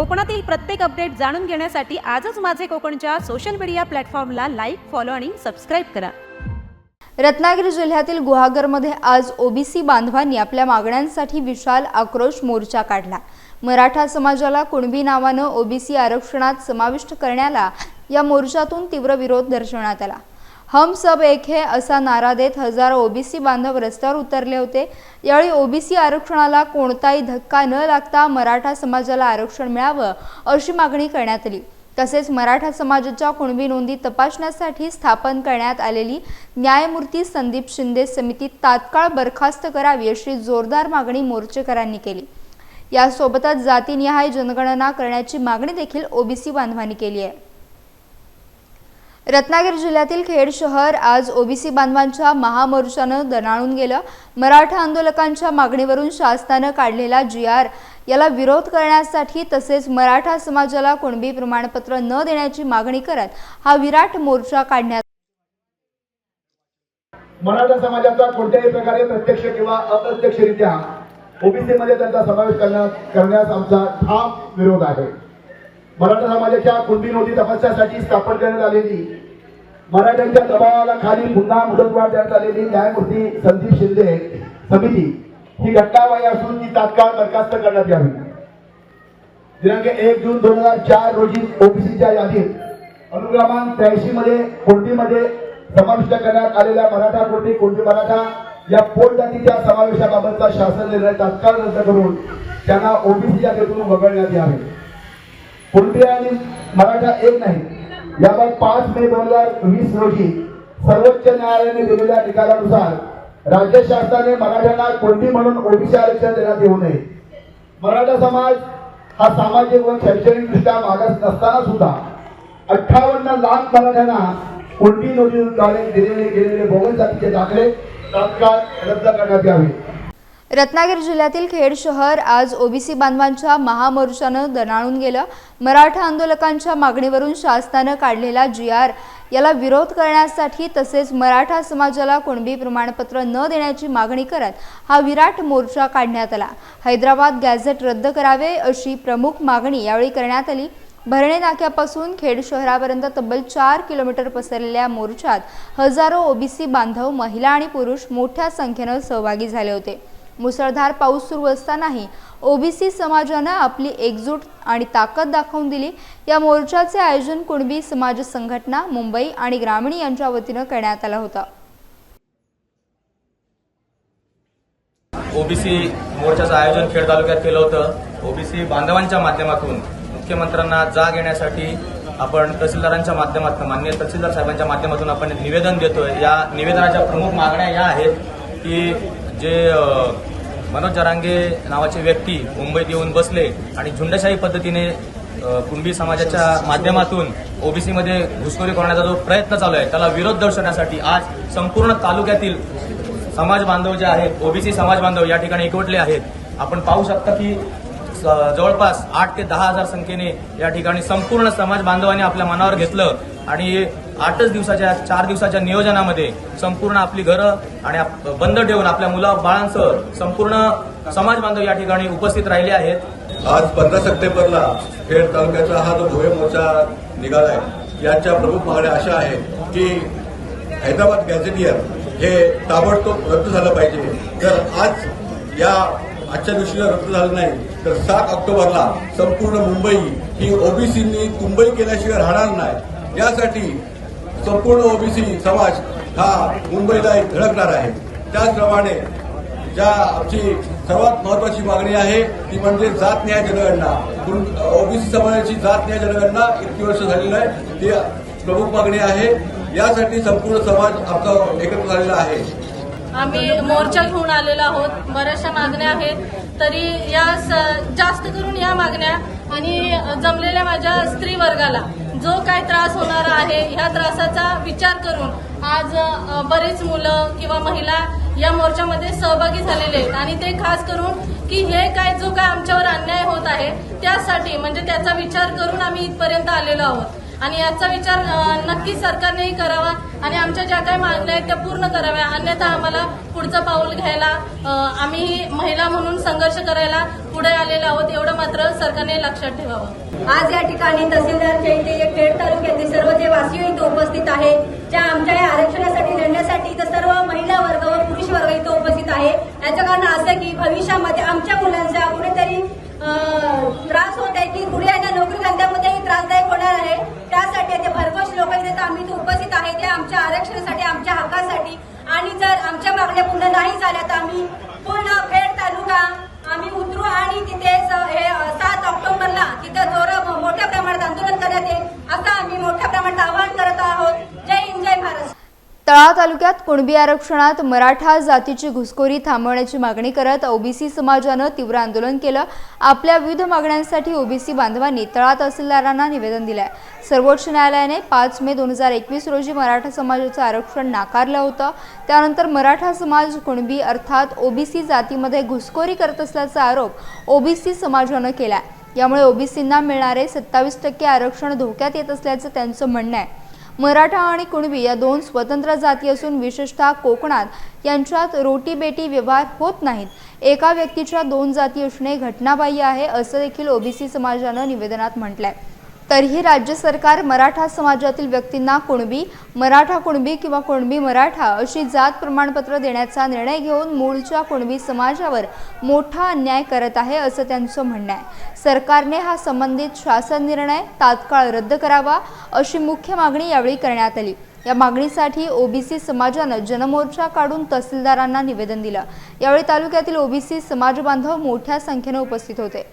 कोकणातील प्रत्येक अपडेट जाणून घेण्यासाठी आजच माझे कोकणच्या सोशल मीडिया प्लॅटफॉर्मला लाईक फॉलो आणि सबस्क्राईब करा. रत्नागिरी जिल्ह्यातील गुहागरमध्ये आज ओबीसी बांधवांनी आपल्या मागण्यांसाठी विशाल आक्रोश मोर्चा काढला. मराठा समाजाला कुणबी नावानं ओबीसी आरक्षणात समाविष्ट करण्याला या मोर्चातून तीव्र विरोध दर्शवण्यात आला. हम सब एक है असा नारा देत हजारो ओबीसी बांधव रस्त्यावर उतरले होते. यावेळी ओबीसी आरक्षणाला कोणताही धक्का न लागता मराठा समाजाला आरक्षण मिळावं अशी मागणी करण्यात आली. तसेच मराठा समाजाच्या कुणबी नोंदी तपासण्यासाठी स्थापन करण्यात आलेली न्यायमूर्ती संदीप शिंदे समिती तात्काळ बरखास्त करावी अशी जोरदार मागणी मोर्चेकरांनी केली. यासोबतच जातीनिहाय जनगणना करण्याची मागणी देखील ओबीसी बांधवांनी केली आहे. रत्नागिरी जिल्ह्यातील खेड शहर आज ओबीसी बांधवांच्या महामोर्चानं दणाणून गेलं. मराठा आंदोलकांच्या मागणीवरून शासनानं काढलेला जी आर. याला विरोध करण्यासाठी तसेच मराठा समाजाला कुणबी प्रमाणपत्र न देण्याची मागणी करत हा विराट मोर्चा काढण्यात मराठा समाजाचा कोणत्याही प्रकारे प्रत्यक्ष किंवा अप्रत्यक्षरित्या ओबीसी मध्ये त्यांचा समावेश करण्यास करण्यास आमचा ठाम विरोध आहे. मराठा समाजाच्या कुणबी नोटी तपासण्यासाठी स्थापन करण्यात आलेली मराठ्यांच्या दबावाला खाली पुन्हा मुदतवाढ देण्यात आलेली न्यायमूर्ती संदीप शिंदे समिती ही घटनाबाह्य असून ती तात्काळ बरखास्त करण्यात यावी. दिनांक एक जून दोन हजार चार रोजी ओबीसीच्या यादीत अनुक्रमांक त्र्याऐंशी मध्ये कोंडीमध्ये समाविष्ट करण्यात आलेल्या मराठा कोंडी कोंडी मराठा या पोट जातीच्या समावेशाबाबतचा शासन निर्णय तात्काळ रद्द करून त्यांना ओबीसी यादीतून वगळण्यात यावे. कुणबी आणि मराठा एक नाही. याबाबत पाच मे दोन हजार वीस रोजी सर्वोच्च न्यायालयाने दिलेल्या निकालानुसार राज्य शासनाने मराठ्यांना कोणती म्हणून ओबीसी आरक्षण देण्यात येऊ नये. मराठा समाज हा सामाजिक व शैक्षणिक दृष्ट्या मागास नसताना सुद्धा अठ्ठावन्न लाख मराठ्यांना कोणती नोटीसद्वारे दिलेले गेलेले भोगन जातीचे दाखले तात्काळ रद्द करण्यात यावे. रत्नागिरी जिल्ह्यातील खेड शहर आज ओबीसी बांधवांच्या महामोर्चानं दणाणून गेलं. मराठा आंदोलकांच्या मागणीवरून शासनानं काढलेला जी आर. याला विरोध करण्यासाठी तसेच मराठा समाजाला कुणबी प्रमाणपत्र न देण्याची मागणी करत हा विराट मोर्चा काढण्यात आला. हैदराबाद गॅझेट रद्द करावे अशी प्रमुख मागणी यावेळी करण्यात आली. भरणे नाक्यापासून खेड शहरापर्यंत तब्बल चार किलोमीटर पसरलेल्या मोर्चात हजारो ओबीसी बांधव महिला आणि पुरुष मोठ्या संख्येनं सहभागी झाले होते. मुसळधार पाऊस सुरू असतानाही ओबीसी समाजानं आपली एकजूट आणि ताकद दाखवून दिली. या मोर्चाचे आयोजन कुणबी समाज संघटना मुंबई आणि ग्रामीण यांच्या वतीनं करण्यात आलं होतं. ओबीसी मोर्चाचं आयोजन खेड तालुक्यात केलं होतं. ओबीसी बांधवांच्या माध्यमातून मुख्यमंत्र्यांना जाग येण्यासाठी आपण तहसीलदारांच्या माध्यमातून मान्य तहसीलदार साहेबांच्या माध्यमातून आपण निवेदन देतोय. या निवेदनाच्या प्रमुख मागण्या या आहेत की जे मनोज जरांगे नावाचे व्यक्ती मुंबईत येऊन बसले आणि झुंडशाही पद्धतीने कुणबी समाजाच्या माध्यमातून ओबीसीमध्ये घुसखोरी करण्याचा जो प्रयत्न चालू आहे त्याला विरोध दर्शवण्यासाठी आज संपूर्ण तालुक्यातील समाज बांधव जे आहेत ओबीसी समाज बांधव या ठिकाणी एकवटले आहेत. आपण पाहू शकता की स- जवळपास आठ ते दहा हजार संख्येने या ठिकाणी संपूर्ण समाज बांधवांनी आपल्या मनावर घेतलं आणि आठच दिवसाच्या चार दिवसाच्या नियोजनामध्ये संपूर्ण आपली घरं आणि आप- बंद ठेवून आपल्या मुला बाळांसह संपूर्ण समाज बांधव या ठिकाणी उपस्थित राहिले आहेत. आज पंधरा सप्टेंबरला खेड तालुक्याचा हा जो भव्य मोर्चा निघाला आहे याच्या प्रमुख मागण्या अशा आहेत की हैदराबाद गॅझेटियर हे ताबडतोब रद्द झालं पाहिजे. जर आज या आजच्या दिवशी रद्द झालं नाही तर सात ऑक्टोबरला संपूर्ण मुंबई ही ओबीसींनी मुंबई केल्याशिवाय राहणार नाही. यासाठी संपूर्ण ओबीसी समाज हा मुंबईला एक धडकणार आहे. त्याचप्रमाणे ज्या आमची सर्वात महत्वाची मागणी आहे ती म्हणजे जात न्याय जनगणना. ओबीसी समाजाची जात न्याय जनगणना इतकी वर्ष झालेली आहे ती प्रमुख मागणी आहे. यासाठी संपूर्ण समाज आमचा एकत्र झालेला आहे. आम्ही मोर्चा घेऊन आलेलो आहोत. बऱ्याचशा मागण्या आहेत. तरी या स- जास्त करून या मागण्या आणि जमलेल्या माझ्या स्त्री वर्गाला जो काय त्रास होणार आहे ह्या त्रासाचा विचार करून आज बरेच मुलं किंवा महिला या मोर्चामध्ये सहभागी झालेले आहेत. आणि ते खास करून की हे काय जो काय आमच्यावर अन्याय होत आहे त्यासाठी म्हणजे त्याचा विचार करून आम्ही इथपर्यंत आलेलो आहोत. आणि याचा विचार नक्की सरकारनेही करावा आणि आमच्या ज्या काही मागण्या आहेत त्या पूर्ण कराव्या. अन्यथा आम्हाला पुढचं पाऊल घ्यायला आम्ही महिला म्हणून संघर्ष करायला पुढे आलेलो आहोत एवढं मात्र सरकारने लक्षात ठेवावं. आज या ठिकाणी तहसीलदार जयंती जे खेड तालुक्यातील सर्व जे वासियो इथं उपस्थित आहेत ज्या आमच्या या आरक्षणासाठी लढण्यासाठी तर सर्व महिला वर्ग व पुरुष वर्ग इथं उपस्थित आहे याचं कारण असं की भविष्यामध्ये आमच्या मुलांचा कुठेतरी त्रास होत आहे की पुढे यांना नोकरी धंद्यामध्येही त्रासदायक होणार आहे. त्यासाठी ते भरघोस लोक इथे तर आम्ही इथे उपस्थित आहे. ते आमच्या आरक्षणासाठी आमच्या हक्कासाठी आणि जर आमच्या मागण्या पूर्ण नाही झाल्या तर आम्ही पूर्ण खेड तालुका आम्ही उतरू आणि तिथे स- हे अ, सात ऑक्टोबरला तिथं जोर मोठ्या प्रमाणात आंदोलन करण्यात येईल असं आम्ही मोठ्या प्रमाणात आवाहन करत आहोत जय हिंद जय भारत तळा तालुक्यात कुणबी आरक्षणात मराठा जातीची घुसखोरी थांबवण्याची मागणी करत ओबीसी समाजानं तीव्र आंदोलन केलं. आपल्या विविध मागण्यांसाठी ओबीसी बांधवांनी तळा तहसीलदारांना निवेदन दिलंय. सर्वोच्च न्यायालयाने पाच मे दोन हजार एकवीस रोजी मराठा समाजाचं आरक्षण नाकारलं होतं. त्यानंतर मराठा समाज कुणबी अर्थात ओबीसी जातीमध्ये घुसखोरी करत असल्याचा आरोप ओबीसी समाजानं केलाय. यामुळे ओबीसींना मिळणारे सत्तावीस टक्के आरक्षण धोक्यात येत असल्याचं त्यांचं म्हणणं आहे. मराठा आणि कुणबी या दोन स्वतंत्र जाती असून विशेषतः कोकणात यांच्यात रोटीबेटी व्यवहार होत नाहीत. एका व्यक्तीच्या दोन जाती असणे घटनाबाह्य आहे असं देखील ओबीसी समाजानं निवेदनात म्हटलंय. तरीही राज्य सरकार मराठा समाजातील व्यक्तींना कुणबी मराठा कुणबी किंवा कुणबी मराठा अशी जात प्रमाणपत्र देण्याचा निर्णय घेऊन मूळच्या कुणबी समाजावर मोठा अन्याय करत आहे असं त्यांचं म्हणणं आहे. सरकारने हा संबंधित शासन निर्णय तात्काळ रद्द करावा अशी मुख्य मागणी यावेळी करण्यात आली. या मागणीसाठी ओबीसी समाजानं जनमोर्चा काढून तहसीलदारांना निवेदन दिलं. यावेळी तालुक्यातील ओबीसी समाज बांधव मोठ्या संख्येनं उपस्थित होते.